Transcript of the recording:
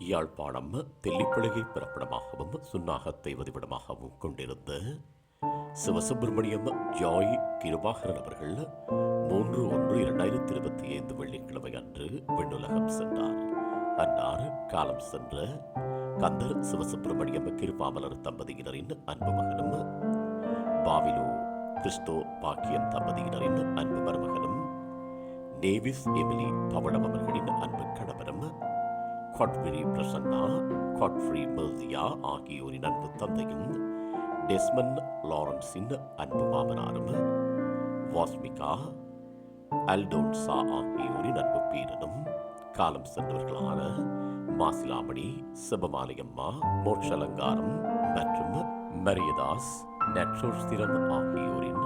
யாழ்ப்பாணம் தெல்லிப்பழகை பிறப்பிடமாகவும் சுன்னாகத்தை வதிவிடமாகவும் கொண்டிருந்த சிவசுப்பிரமணியம் ஜாய் கிருபாகரன் அவர்கள் மூன்று ஒன்று இரண்டாயிரத்தி இருபத்தி ஐந்து வெள்ளிக்கிழமை அன்று விண்ணுலகம் சென்றார். அன்னார் காலம் சென்ற கந்தர் சிவசுப்பிரமணியம் கிருபாமலர் தம்பதியினரின் அன்பு மகனும் பாவிலு கிறிஸ்தோ பாக்கியம் தம்பதியினரின் அன்பு மருமகனும் நேவிஸ் எமிலி பவளம் அவர்களின் அன்பு கணவரும் காட்வெரி பிரசன்னா காட்ஃப்ரி மெர்சியா ஆகியோரின் அன்பு தந்தையும் டெஸ்மன் லாரன்ஸின் அன்பு மாமனாரும் வாஸ்மிகா அல்டோன்சா ஆகியோரின் அன்பு பேரனும் காலம் சென்றவர்களான மாசிலாமணி சிவமாலையம்மா மோட்சலங்காரம் மற்றும் மரியதாஸ் நட்சோஸ்திரம் ஆகியோரின்